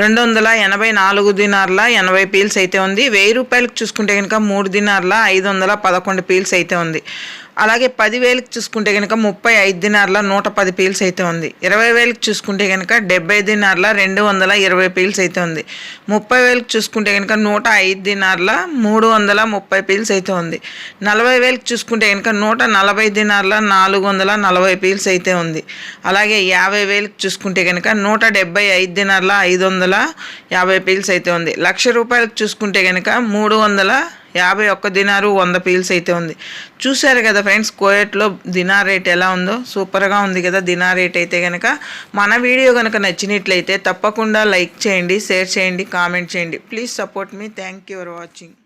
రెండు వందల ఎనభై నాలుగు దినార్ల ఎనభై పీల్స్ అయితే ఉంది. వెయ్యి రూపాయలకు చూసుకుంటే కనుక మూడు దినార్ల ఐదు వందల పదకొండు పీల్స్ అయితే ఉంది. అలాగే పదివేలకు చూసుకుంటే కనుక ముప్పై ఐదు దినార్ల నూట పది పీల్స్ అయితే ఉంది. ఇరవై వేలకు చూసుకుంటే కనుక డెబ్బై దినార్ల రెండు వందల ఇరవై పీల్స్ అయితే ఉంది. ముప్పై వేలకు చూసుకుంటే కనుక నూట ఐదు దినార్ల మూడు వందల ముప్పై పీల్స్ అయితే ఉంది. నలభై వేలకు చూసుకుంటే కనుక నూట నలభై దినార్ల నాలుగు వందల నలభై పీల్స్ అయితే ఉంది. అలాగే యాభై వేలకు చూసుకుంటే కనుక నూట డెబ్బై ఐదు దినార్ల ఐదు వందల యాభై పీల్స్ అయితే ఉంది. లక్ష రూపాయలకు చూసుకుంటే కనుక మూడు వందల యాభై ఒక్క దినారు వంద పీల్స్ అయితే ఉంది. చూశారు కదా ఫ్రెండ్స్ కోయట్లో దినార్ రేట్ ఎలా ఉందో? సూపర్గా ఉంది కదా దినార్ రేట్ అయితే కనుక మన వీడియో కనుక నచ్చినట్లయితే తప్పకుండా లైక్ చేయండి షేర్ చేయండి కామెంట్ చేయండి. Please support me. Thank you for watching.